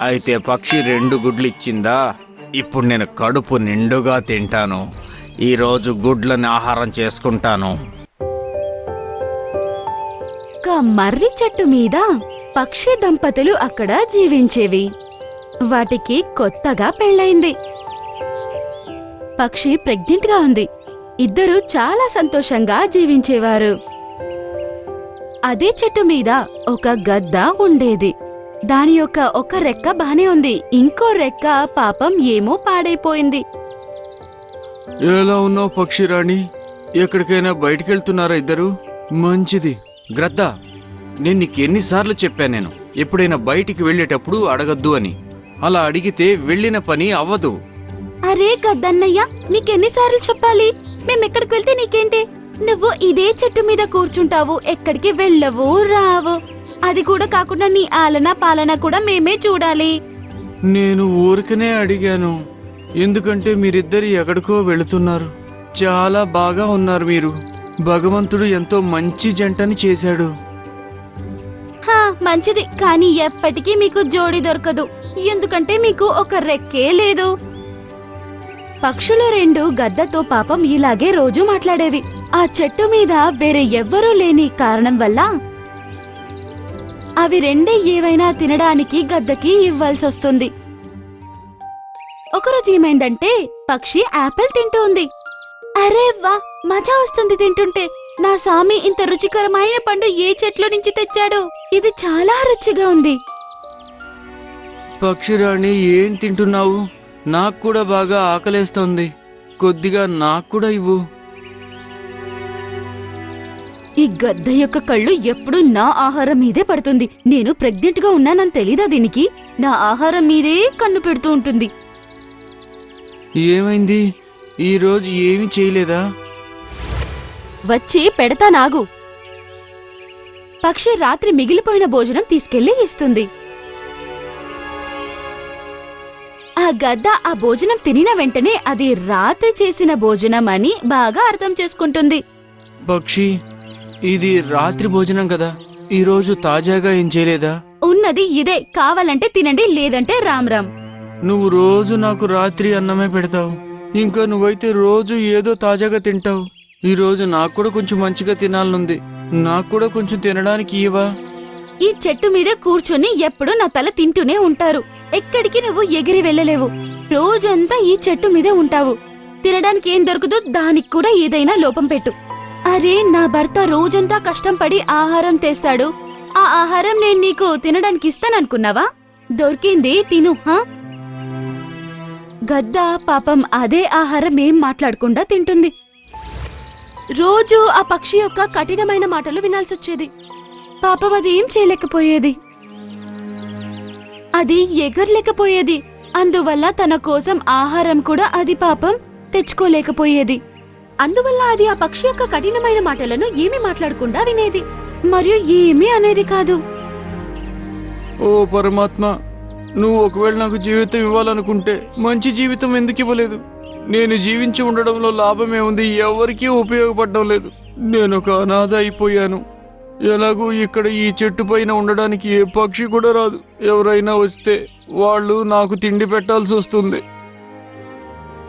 అయితే పక్షి రెండు గుడ్లు ఇచ్చిందా ఇప్పుడు నేను కడుపు నిండుగా తింటాను. ఈరోజు గుడ్లని ఆహారం చేసుకుంటాను. ఒక మర్రి చెట్టు మీద పక్షి దంపతులు అక్కడ జీవించేవి. వాటికి కొత్తగా పెళ్ళైంది పక్షి ప్రెగ్నెంట్గా ఉంది. ఇద్దరు చాలా సంతోషంగా జీవించేవారు. అదే చెట్టు మీద ఒక గద్ద ఉండేది. దాని యొక్క ఒక రెక్క బానే ఉంది. ఇంకో రెక్క పాపం ఏమో పాడైపోయింది. ఎలా ఉన్నావు పక్షిరాణి? ఎక్కడికైనా బయటికి వెళ్తున్నారా ఇద్దరు? మంచిది. గ్రద్ద నేను నీకు ఎన్నిసార్లు చెప్పాను నేను. ఎప్పుడైనా బయటికి వెళ్ళేటప్పుడు అడగద్దు అని. అలా అడిగితే వెళ్ళిన పని అవ్వదు. అరే గద్దన్నయ్య నీకెన్నిసార్లు చెప్పాలి? మేమెక్కడికి వెళ్తే నీకేంటి? నువ్వు ఇదే చెట్టు మీద కూర్చుంటావు. ఎక్కడికి వెళ్ళవు రావు. అది కూడా కాకుండా నీ ఆలన పాలన కూడా మేమే చూడాలి. నేను ఊరికనే అడిగాను ఎందుకంటే మీరిద్దరు ఎక్కడికో వెళుతున్నారు. చాలా బాగా ఉన్నారు మీరు. భగవంతుడు ఎంతో మంచి జంటని చేశాడు. హా మంచిది. కానీ ఎప్పటికీ మీకు జోడి దొరకదు. ఎందుకంటే మీకు ఒక రెక్కే లేదు. పక్షులు రెండు గద్దతో పాపం ఇలాగే రోజు మాట్లాడేవి. ఆ చెట్టు మీద వేరే ఎవ్వరూ లేని కారణం వల్ల అవి రెండే ఏవైనా తినడానికి గద్దకి ఇవ్వాల్సి వస్తుంది ఒకరోజు ఏమైందంటే పక్షి యాపిల్ తింటూ ఉంది అరే వా మజా వస్తుంది తింటుంటే. నా సామి ఇంత రుచికరమైన పండు ఏ చెట్ల నుంచి తెచ్చాడు. ఇది చాలా రుచిగా ఉంది. పక్షిరాణి ఏం తింటున్నావు? నాకు కూడా బాగా ఆకలేస్తోంది. కొద్దిగా నాకు కూడా ఇవ్వు. ఈ గద్ద యొక్క కళ్ళు ఎప్పుడూ నా ఆహారం మీదే పడుతుంది. నేను ప్రెగ్నెంట్గా ఉన్నానని తెలీదా దీనికి? నా ఆహారం మీదే కన్ను పెడుతూ ఉంటుంది. ఏమైంది? ఈరోజు ఏమీ చేయలేదా? వచ్చి పెడతా నాగు. పక్షి రాత్రి మిగిలిపోయిన భోజనం తీసుకెళ్ళి ఇస్తుంది. ఆ గద్ద ఆ భోజనం తినిన వెంటనే అది రాత్రి చేసిన భోజనం అని బాగా అర్థం చేసుకుంటుంది. పక్షి ఇది రాత్రి భోజనం కదా. ఈరోజు తాజాగా ఏం చేయలేదా? ఉన్నది ఇదే. కావాలంటే తినండి లేదంటే రామ్ రామ్. నువ్వు రోజు నాకు రాత్రి అన్నమే పెడతావు. ఇంకా నువ్వైతే రోజు ఏదో తాజాగా తింటావు. ఈ రోజు నాకు కూడా కొంచెం మంచిగా తినాలనుంది. నాకు కూడా కొంచెం తినడానికి ఇవా ఈ చెట్టు మీద కూర్చొని ఎప్పుడూ నా తల తింటూనే ఉంటారు. ఎక్కడికి నువ్వు ఎగిరి వెళ్ళలేవు. రోజంతా ఈ చెట్టు మీదే ఉంటావు. తినడానికి ఏం దొరకదో దానికి కూడా ఏదైనా లోపం పెట్టు. అరే నా భర్త రోజంతా కష్టం పడి ఆహారం తెస్తాడు. ఆ ఆహారం నేను నీకు తినడానికి ఇస్తాననుకున్నావా? దొరికింది తిను హా? గద్ద పాపం అదే ఆహారం ఏం మాట్లాడకుండా తింటుంది. రోజు ఆ పక్షి యొక్క కఠినమైన మాటలు వినాల్సొచ్చేది. పాపం అది ఏం చేయలేకపోయేది? అది ఎగరలేకపోయేది. అందువల్ల తన కోసం ఆహారం కూడా అది పాపం తెచ్చుకోలేకపోయేది. అందువల్ల అది ఆ పక్షి యొక్క కఠినమైన మాటలను ఏమీ మాట్లాడకుండా వినేది. మరియు ఏమీ అనేది కాదు. ఓ పరమాత్మ నువ్వు ఒకవేళ నాకు జీవితం ఇవ్వాలనుకుంటే మంచి జీవితం ఎందుకు ఇవ్వలేదు? నేను జీవించి ఉండడంలో లాభమే ఉంది ఎవరికీ ఉపయోగపడడం లేదు. నేను ఒక అనాథ అయిపోయాను. ఎలాగూ ఇక్కడ ఈ చెట్టు పైన ఉండడానికి ఏ పక్షి కూడా రాదు. ఎవరైనా వస్తే వాళ్ళు నాకు తిండి పెట్టాల్సి వస్తుంది.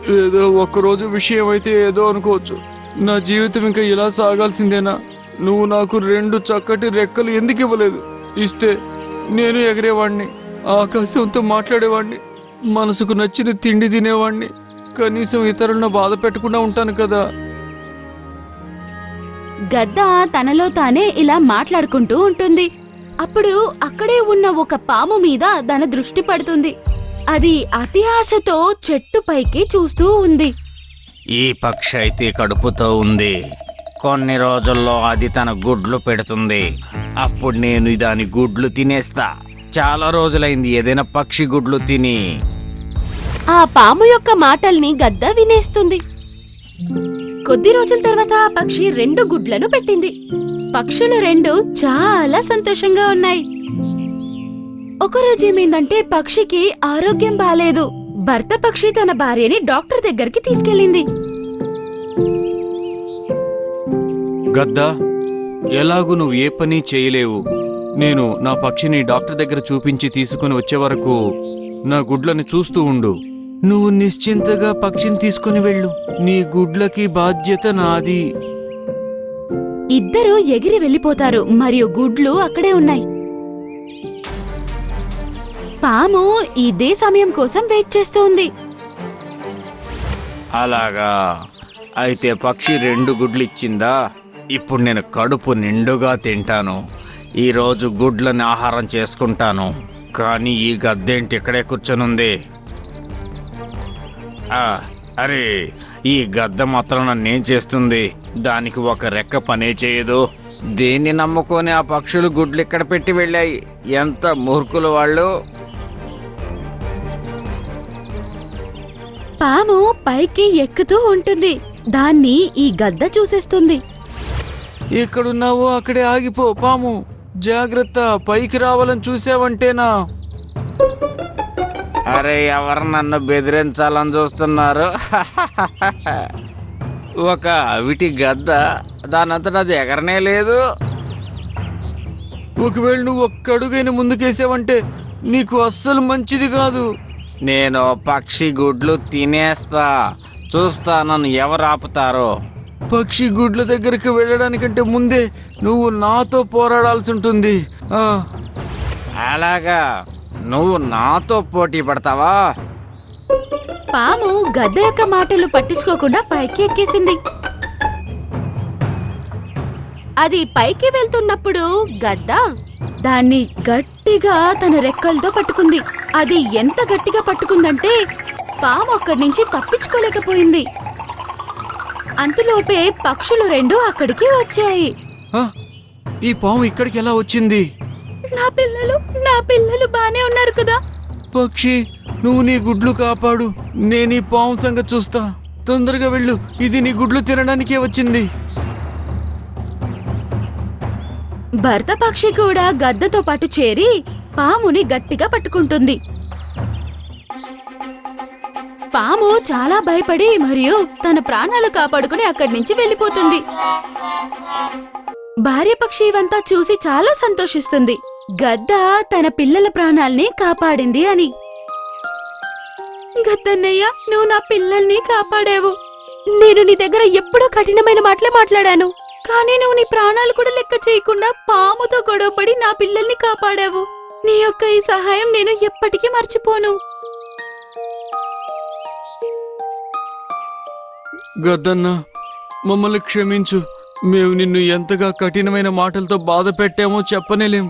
ఏదో ఒక్కరోజు విషయం అయితే ఏదో అనుకోవచ్చు. నా జీవితం ఇంకా ఇలా సాగాల్సిందేనా? నువ్వు నాకు రెండు చక్కటి రెక్కలు ఎందుకు ఇవ్వలేదు? ఇస్తే నేను ఎగిరేవాణ్ణి ఆకాశంతో మాట్లాడేవాణ్ణి మనసుకు నచ్చిన తిండి తినేవాణ్ణి కనీసం ఇతరులను బాధ పెట్టకుండా ఉంటాను కదా? గద్ద తనలో తానే ఇలా మాట్లాడుకుంటూ ఉంటుంది. అప్పుడు అక్కడే ఉన్న ఒక పాము మీద తన దృష్టి పడుతుంది. అది అతి ఆశతో చెట్టు పైకి చూస్తూ ఉంది. ఈ పక్షి అయితే కడుపుతో ఉంది. కొన్ని రోజుల్లో అది తన గుడ్లు పెడుతుంది. అప్పుడు నేను దాని గుడ్లు తినేస్తా. చాలా రోజులైంది ఏదైనా పక్షి గుడ్లు తిని. ఆ పాము యొక్క మాటల్ని గద్ద వినేస్తుంది. కొద్ది రోజుల తర్వాత ఆ పక్షి రెండు గుడ్లను పెట్టింది. పక్షులు రెండు చాలా సంతోషంగా ఉన్నాయి. ఒకరోజు ఏమైందంటే పక్షికి ఆరోగ్యం బాలేదు. భర్త పక్షి తన భార్యని డాక్టర్ దగ్గరికి తీసుకెళ్ళింది. గద్దా ఎలాగూ నువ్వు ఏ పని చేయలేవు. నేను నా పక్షిని డాక్టర్ దగ్గర చూపించి తీసుకుని వచ్చే వరకు నా గుడ్లను చూస్తూ ఉండు. నువ్వు నిశ్చింతగా పక్షిని తీసుకుని వెళ్ళు. నీ గుడ్లకి బాధ్యత నాది. ఇద్దరూ ఎగిరి వెళ్ళిపోతారు. మరియు గుడ్లు అక్కడే ఉన్నాయి. పాము ఇదే సమయం కోసం వెయిట్ చేస్తూ ఉంది అలాగా. అయితే పక్షి రెండు గుడ్లు ఇచ్చిందా ఇప్పుడు నేను కడుపు నిండుగా తింటాను. ఈరోజు గుడ్లని ఆహారం చేసుకుంటాను. కానీ ఈ గద్దేంటి ఇక్కడే కూర్చొనుంది? అరే ఈ గద్ద మాత్రం నన్నేం చేస్తుంది? దానికి ఒక రెక్క పనే చేయదు. దేన్ని నమ్ముకొని ఆ పక్షులు గుడ్లు ఇక్కడ పెట్టి వెళ్ళాయి? ఎంత మూర్ఖులు వాళ్ళు. పాము పైకి ఎక్కుతూ ఉంటుంది. దాన్ని ఈ గద్ద చూసేస్తుంది. ఎక్కడున్నావో అక్కడే ఆగిపో పాము. జాగ్రత్త పైకి రావాలని చూసావంటేనా? అరే ఎవరు నన్ను బెదిరించాలని చూస్తున్నారు? ఒక అవిటి గద్ద దానంతటా అది ఎగరనే లేదు. ఒకవేళ నువ్వు ఒక్క అడుగైన ముందుకేసావంటే నీకు అస్సలు మంచిది కాదు. నేను పక్షి గుడ్లు తినేస్తా. చూస్తా నన్ను ఎవరు ఆపుతారో. పక్షి గుడ్ల దగ్గరికి వెళ్ళడానికంటే ముందే నువ్వు నాతో పోరాడాల్సి ఉంటుంది. ఆ. అలాగా. నువ్వు నాతో పోటీ పడతావా? పాము గద్ద యొక్క మాటలు పట్టించుకోకుండా పైకి ఎక్కేసింది అది పైకి వెళ్తున్నప్పుడు గద్ద దాన్ని గట్టిగా తన రెక్కలతో పట్టుకుంది. అది ఎంత గట్టిగా పట్టుకుందంటే పాము అక్కడి నుంచి తప్పించుకోలేకపోయింది. అంతలోపే పక్షులు రెండు అక్కడికి వచ్చాయి. ఈ పాము ఇక్కడికి ఎలా వచ్చింది? నా పిల్లలు నా పిల్లలు బానే ఉన్నారు కదా. పక్షి నువ్వు నీ గుడ్లు కాపాడు. నేను ఈ పాము సంగతి చూస్తా. తొందరగా వెళ్ళు. ఇది నీ గుడ్లు తినడానికే వచ్చింది. భర్త పక్షి కూడా గద్దతో పాటు చేరి పాముని గట్టిగా పట్టుకుంటుంది. పాము చాలా భయపడి మరియు తన ప్రాణాలు కాపాడుకుని అక్కడి నుంచి వెళ్ళిపోతుంది. భార్య పక్షి ఇవంతా చూసి చాలా సంతోషిస్తుంది. గద్ద తన పిల్లల ప్రాణాల్ని కాపాడింది అని. గద్దన్నయ్య నువ్వు నా పిల్లల్ని కాపాడావు. నేను నీ దగ్గర ఎప్పుడూ కఠినమైన మాటలే మాట్లాడాను. కానీ నువ్వు నీ ప్రాణాలు కూడా లెక్క చేయకుండా పాముతో గొడవపడి నా పిల్లల్ని కాపాడావు. నీ యొక్క ఈ సహాయం నేను ఎప్పటికీ మర్చిపోను. గద్దన్న మమ్మల్ని క్షమించు. మేము నిన్ను ఎంతగా కఠినమైన మాటలతో బాధ పెట్టామో చెప్పనేలేం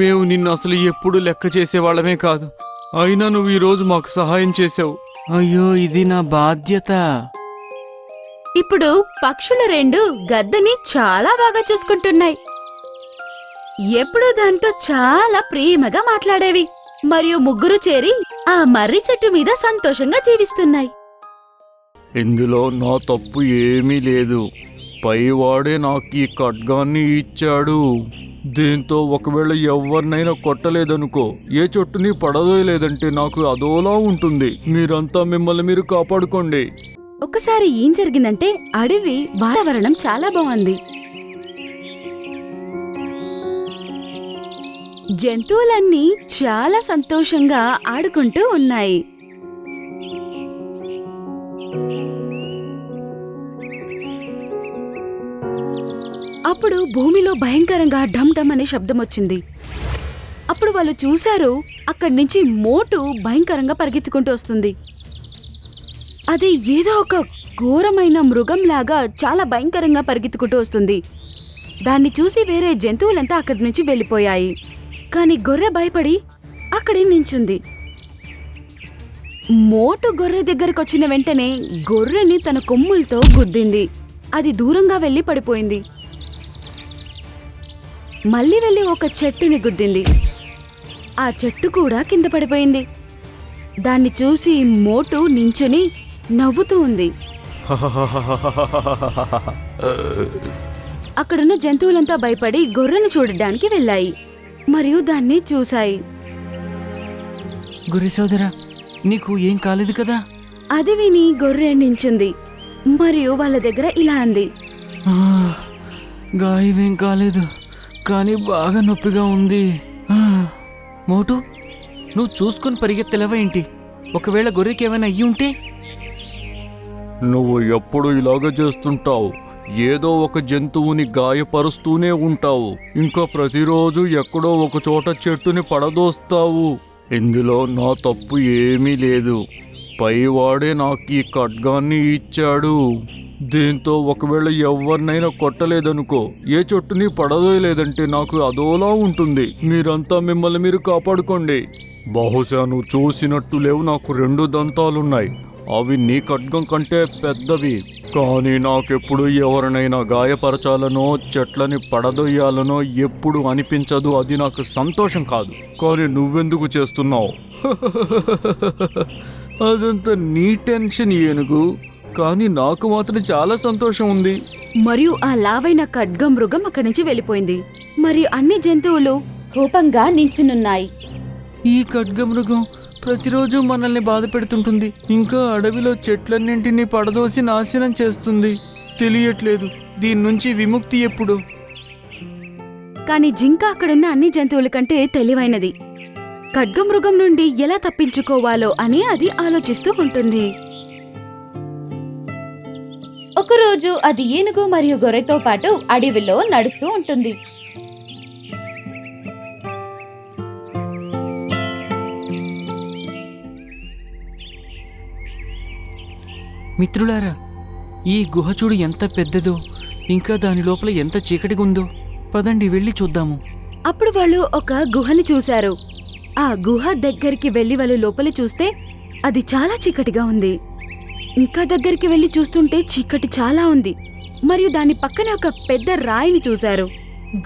మేము నిన్ను అసలు ఎప్పుడు లెక్క చేసేవాళ్ళమే కాదు. అయినా నువ్వు ఈరోజు మాకు సహాయం చేసావు అయ్యో ఇది నా బాధ్యత. ఇప్పుడు పక్షులు రెండు గద్దని చాలా బాగా చూసుకుంటున్నాయి. ఎప్పుడూ దాంతో చాలా ప్రేమగా మాట్లాడేవి. మరియు ముగ్గురు చేరి ఆ మర్రి చెట్టు మీద సంతోషంగా జీవిస్తున్నాయి. ఇందులో నా తప్పు ఏమీ లేదు. పైవాడే నాకు ఈ ఖడ్గాన్ని ఇచ్చాడు. దీంతో ఒకవేళ ఎవరినైనా కొట్టలేదనుకో ఏ చెట్టుని పడదోయలేదంటే నాకు అదోలా ఉంటుంది. మీరంతా మిమ్మల్ని మీరు కాపాడుకోండి. ఒకసారి ఏం జరిగిందంటే అడవి వాతావరణం చాలా బాగుంది. జంతువులన్నీ చాలా సంతోషంగా ఆడుకుంటూ ఉన్నాయి. అప్పుడు భూమిలో భయంకరంగా ఢమ్ ఢమ్ అనే శబ్దం వచ్చింది అప్పుడు వాళ్ళు చూశారు అక్కడి నుంచి మోటు భయంకరంగా పరిగెత్తుకుంటూ వస్తుంది. అది ఏదో ఒక ఘోరమైన మృగంలాగా చాలా భయంకరంగా పరిగెత్తుకుంటూ వస్తుంది. దాన్ని చూసి వేరే జంతువులంతా అక్కడి నుంచి వెళ్ళిపోయాయి. కానీ గొర్రె భయపడి అక్కడే నించుంది. మోటు గొర్రె దగ్గరకు వచ్చిన వెంటనే గొర్రెని తన కొమ్ములతో గుద్దింది. అది దూరంగా వెళ్ళి పడిపోయింది. మళ్ళీ వెళ్ళి ఒక చెట్టుని గుద్దింది. ఆ చెట్టు కూడా కింద పడిపోయింది. దాన్ని చూసి మోటు నించుని నవ్వుతూ ఉంది. అక్కడున్న జంతువులంతా భయపడి గొర్రెను చూడడానికి వెళ్ళాయి. మరియు దాన్ని చూశాయి. గురి సోదరా నీకు ఏం కాలేదు కదా? అది విని గొర్రె నించుంది. మరియు వాళ్ళ దగ్గర ఇలా అంది. ఆ, గాయమేం కాలేదు కానీ బాగా నొప్పిగా ఉంది. ఆ, మోటు నువ్వు చూసుకొని పరిగెత్తలేవా ఏంటి? ఒకవేళ గొర్రెకి ఏమైనా అయ్యి ఉంటే? నువ్వు ఎప్పుడు ఇలాగ చేస్తుంటావు? ఏదో ఒక జంతువుని గాయపరుస్తూనే ఉంటావు. ఇంకా ప్రతిరోజు ఎక్కడో ఒక చోట చెట్టుని పడదోస్తావు. ఇందులో నా తప్పు ఏమీ లేదు. పైవాడే నాకు ఈ ఖడ్గాన్ని ఇచ్చాడు. దీంతో ఒకవేళ ఎవరినైనా కొట్టలేదనుకో ఏ చెట్టుని పడదోయలేదంటే నాకు అదోలా ఉంటుంది. మీరంతా మిమ్మల్ని మీరు కాపాడుకోండి. బహుశా నువ్వు చూసినట్టు లేవు నాకు రెండు దంతాలున్నాయి. అవి నీ ఖడ్గం కంటే పెద్దవి. కానీ నాకెప్పుడు ఎవరినైనా గాయపరచాలనో చెట్లని పడదొయ్యాలనో ఎప్పుడు అనిపించదు. అది నాకు సంతోషం కాదు. కానీ నువ్వెందుకు చేస్తున్నావు? అదంతా నీ టెన్షన్ ఏనుగు. కానీ నాకు మాత్రం చాలా సంతోషం ఉంది. మరియు ఆ లావైన ఖడ్గమృగం అక్కడి నుంచి వెళ్ళిపోయింది. మరియు అన్ని జంతువులు కోపంగా నించునున్నాయి. ఈ ఖడ్గమృగం ప్రతిరోజు మనల్ని బాధ పెడుతుంటుంది. ఇంకా అడవిలో చెట్లన్నింటినీ పడదోసి నాశనం చేస్తుంది. తెలియట్లేదు. దీని నుంచి విముక్తి ఎప్పుడు? కానీ జింక అక్కడున్న అన్ని జంతువుల కంటే తెలివైనది. ఖడ్గమృగం నుండి ఎలా తప్పించుకోవాలో అని అది ఆలోచిస్తూ ఉంటుంది. ఒకరోజు అది ఏనుగు మరియు గొర్రెతో పాటు అడవిలో నడుస్తూ ఉంటుంది. మిత్రులారా ఈ గుహ చూడు ఎంత పెద్దదో ఇంకా దాని లోపల ఎంత చీకటిగా ఉందో పదండి వెళ్ళి చూద్దాము. అప్పుడు వాళ్ళు ఒక గుహని చూశారు. ఆ గుహ దగ్గరికి వెళ్ళి వాళ్ళు లోపల చూస్తే అది చాలా చీకటిగా ఉంది. ఇంకా దగ్గరికి వెళ్ళి చూస్తుంటే చీకటి చాలా ఉంది. మరియు దాని పక్కన ఒక పెద్ద రాయిని చూశారు.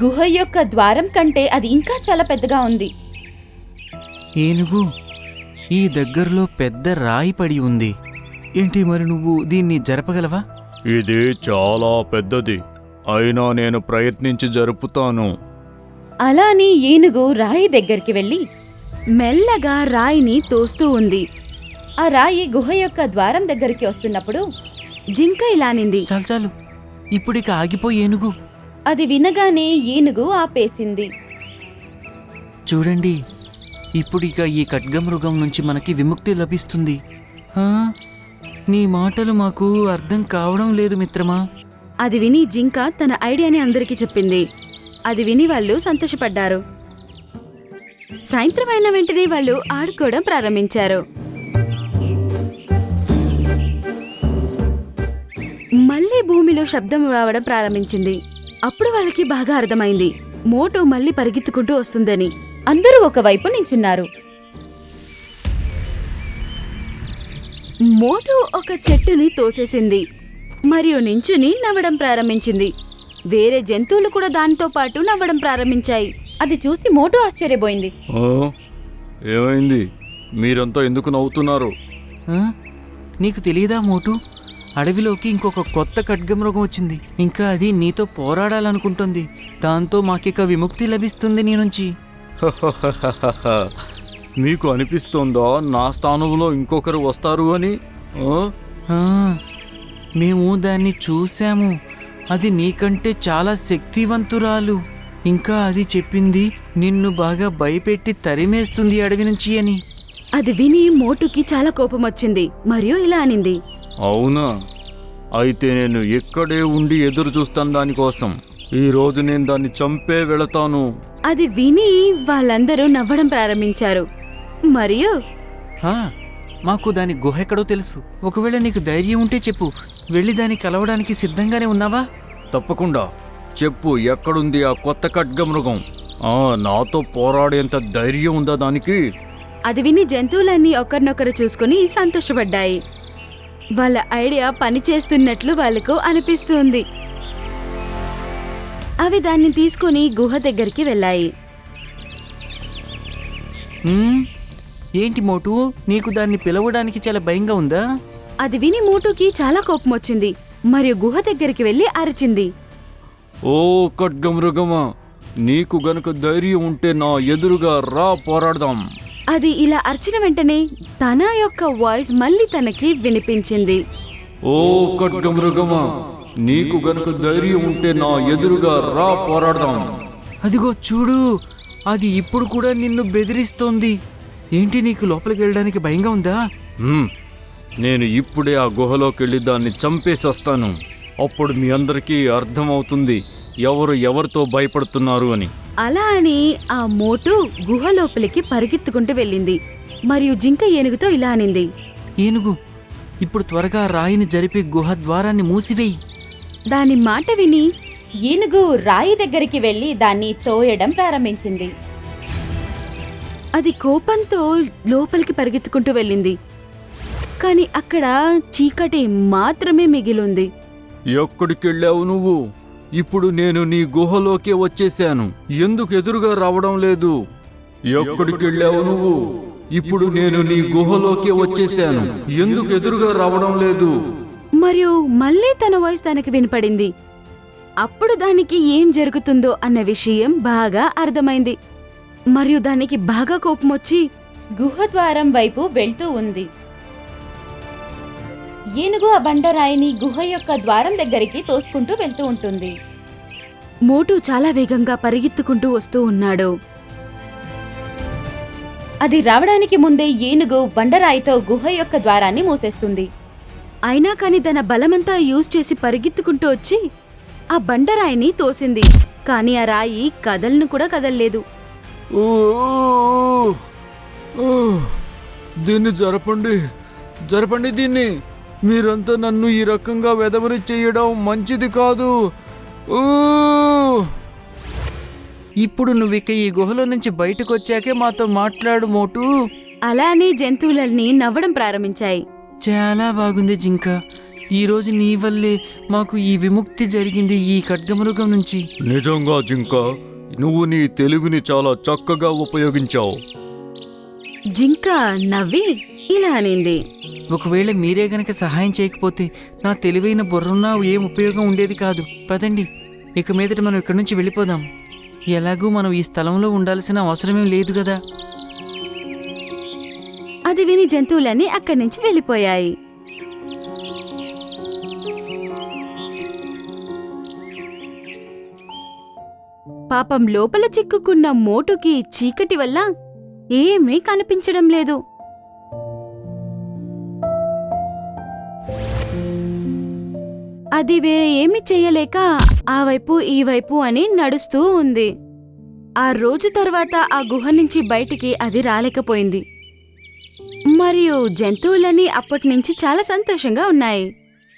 గుహ యొక్క ద్వారం కంటే అది ఇంకా చాలా పెద్దగా ఉంది. ఏనుగు ఈ దగ్గరలో పెద్ద రాయి పడి ఉంది. ఏంటి మరి నువ్వు దీన్ని జరపగలవా? ఇది చాలా పెద్దది. అయినా నేను ప్రయత్నించి జరుపుతాను. అలా అని ఏనుగు రాయి దగ్గరికి వెళ్ళి మెల్లగా రాయిని తోస్తూ ఉంది. ఆ రాయి గుహ యొక్క ద్వారం దగ్గరికి వస్తున్నప్పుడు జింక ఇలానింది చాలు చాలు. ఇప్పుడిక ఆగిపోయి ఏనుగు. అది వినగానే ఏనుగు ఆపేసింది. చూడండి ఇప్పుడిక ఈ ఖడ్గమృగం నుంచి మనకి విముక్తి లభిస్తుంది. ఆ? నీ మాటలు మాకు అర్థం కావడం లేదు మిత్రమా? అది విని జింక తన ఐడియాని అందరికీ చెప్పింది. అది విని వాళ్ళు సంతోషపడ్డారు. సాయంత్రం అయిన వెంటనే వాళ్ళు ఆడుకోవడం ప్రారంభించారు. మళ్ళీ భూమిలో శబ్దం రావడం ప్రారంభించింది. అప్పుడు వాళ్ళకి బాగా అర్థమైంది. మోటో మళ్ళీ పరిగెత్తుకుంటూ వస్తుందని. అందరూ ఒకవైపు నించున్నారు. మోటు ఒక చెట్టుని తోసేసింది. మరియు నించుని నవ్వడం ప్రారంభించింది. వేరే జంతువులు కూడా దానితో పాటు నవ్వడం ప్రారంభించాయి. అది చూసి మోటు ఆశ్చర్యపోయింది. ఆ? ఏమైంది? మీరంతా ఎందుకు నవ్వుతున్నారు? ఆ? నీకు తెలియదా మోటు? అడవిలోకి ఇంకొక కొత్త ఖడ్గమృగం వచ్చింది. ఇంకా అది నీతో పోరాడాలనుకుంటుంది. దాంతో మాకిక విముక్తి లభిస్తుంది నీ నుంచి. మీకు అనిపిస్తోందా నా స్థానంలో ఇంకొకరు వస్తారు అని? మేము దాన్ని చూశాము. అది నీకంటే చాలా శక్తివంతురాలు. ఇంకా అది చెప్పింది నిన్ను బాగా భయపెట్టి తరిమేస్తుంది అడవి నుంచి అని. అది విని మోటుకి చాలా కోపం వచ్చింది మరియు ఇలా అనింది. అవునా? అయితే నేను ఇక్కడే ఉండి ఎదురు చూస్తాను దానికోసం. ఈ రోజు నేను దాన్ని చంపే వెళతాను. అది విని వాళ్ళందరూ నవ్వడం ప్రారంభించారు. మరియు? మాకు దాని గుహ ఎక్కడో తెలుసు. ఒకవేళ నీకు ధైర్యం ఉంటే చెప్పు. వెళ్ళి దాన్ని కలవడానికి సిద్ధంగానే ఉన్నావా? తప్పకుండా. చెప్పు ఎక్కడుంది ఆ కొత్త ఖడ్గమృగం? ఆ నాతో పోరాడేంత ధైర్యం ఉందా దానికి? అది విని జంతువులన్నీ ఒకరినొకరు చూసుకుని సంతోషపడ్డాయి. వాళ్ళ ఐడియా పనిచేస్తున్నట్లు వాళ్ళకు అనిపిస్తుంది. అవి దాన్ని తీసుకుని గుహ దగ్గరికి వెళ్ళాయి. ఉమ్, ఏంటి మోటు? నీకు దాన్ని పిలవడానికి చాలా భయంగా ఉందా? అది విని మూటుకి చాలా కోపం వచ్చింది. మరియు గుహ దగ్గరికి వెళ్ళి అరిచింది. ఓ ఖడ్గమృగమా నీకు గనుక ధైర్యం ఉంటే నా ఎదురుగా రా పోరాడదాం. అది ఇలా అరిచిన వెంటనే తన యొక్క వాయిస్ మళ్ళీ తనకి వినిపించింది. ఓ ఖడ్గమృగమా నీకు గనుక ధైర్యం ఉంటే నా ఎదురుగా రా పోరాడదాం. అదిగో చూడు అది ఇప్పుడు కూడా నిన్ను బెదిరిస్తోంది. ఏంటి నీకు లోపలికి వెళ్ళడానికి భయంగా ఉందా. నేను ఇప్పుడే ఆ గుహలోకి వెళ్ళి దాన్ని చంపేసి వస్తాను అప్పుడు మీ అందరికీ అర్థమవుతుంది ఎవరు ఎవరితో భయపడుతున్నారు అని. అలా అని ఆ మోటు గుహ లోపలికి పరిగెత్తుకుంటూ వెళ్ళింది. మరియు జింక ఏనుగుతో ఇలా అనింది. ఏనుగు ఇప్పుడు త్వరగా రాయిని జరిపి గుహ ద్వారాన్ని మూసివేయి. దాని మాట విని ఏనుగు రాయి దగ్గరికి వెళ్ళి దాన్ని తోయడం ప్రారంభించింది. అది కోపంతో లోపలికి పరిగెత్తుకుంటూ వెళ్ళింది. కాని అక్కడ చీకటి మాత్రమే మిగిలుంది. ఎక్కడికి వెళ్ళావు నువ్వు? ఇప్పుడు నేను నీ గుహలోకే వచ్చేశాను. ఎందుకు ఎదురుగా రావడం లేదు? ఎక్కడికి వెళ్ళావు నువ్వు? ఇప్పుడు నేను నీ గుహలోకే వచ్చేశాను. ఎందుకు ఎదురుగా రావడం లేదు? మరియు మళ్ళీ తన వాయిస్ తనకి వినపడింది. అప్పుడు దానికి ఏం జరుగుతుందో అన్న విషయం బాగా అర్థమైంది. మరియు దానికి బాగా కోపం వచ్చి గుహ ద్వారం వైపు వెళ్తూ ఉంది. ఏనుగు ఆ బండరాయిని గుహ యొక్క ద్వారం దగ్గరికి తోసుకుంటూ వెళ్తూ ఉంటుంది. మోటు చాలా వేగంగా పరిగెత్తుకుంటూ వస్తూ ఉన్నాడు. అది రావడానికి ముందే ఏనుగు బండరాయితో గుహ యొక్క ద్వారాన్ని మూసేస్తుంది. అయినా కాని తన బలమంతా యూజ్ చేసి పరిగెత్తుకుంటూ వచ్చి ఆ బండరాయిని తోసింది. కాని ఆ రాయి కదలను కూడా కదల్లేదు. దీన్ని జరపండి. జరపండి దీన్ని. మీరంతా నన్ను ఈ రకంగా వెదవరి చేయడం మంచిది కాదు. ఊ! ఇప్పుడు నువ్విక ఈ గుహలో నుంచి బయటకు వచ్చాకే మాతో మాట్లాడు మోటు. అలానే జంతువులన్నీ నవ్వడం ప్రారంభించాయి. చాలా బాగుంది జింక. ఈరోజు నీ వల్లే మాకు ఈ విముక్తి జరిగింది ఈ ఖడ్గమృగం నుంచి. నిజంగా జింక? నువ్వు నీ తెలివిని చాలా చక్కగా ఉపయోగించావు. జింక నవ్వి ఇలా అనింది. ఒకవేళ మీరే గనక సహాయం చేయకపోతే నా తెలివైన బుర్రున్నా ఏం ఉపయోగం ఉండేది కాదు. పదండి. ఇక మీదట మనం ఇక్కడి నుంచి వెళ్ళిపోదాం. ఎలాగూ మనం ఈ స్థలంలో ఉండాల్సిన అవసరమేం లేదు కదా. అది విని జంతువులన్నీ అక్కడి నుంచి వెళ్ళిపోయాయి. పాపం లోపల చిక్కుకున్న మోటుకి చీకటి వల్ల ఏమీ కనిపించడం లేదు. అది వేరే ఏమి చేయలేక ఆ వైపు ఈ వైపు అని నడుస్తూ ఉంది. ఆ రోజు తర్వాత ఆ గుహ నుంచి బయటికి అది రాలేకపోయింది. మరియు జంతువులన్నీ అప్పటి నుంచి చాలా సంతోషంగా ఉన్నాయి.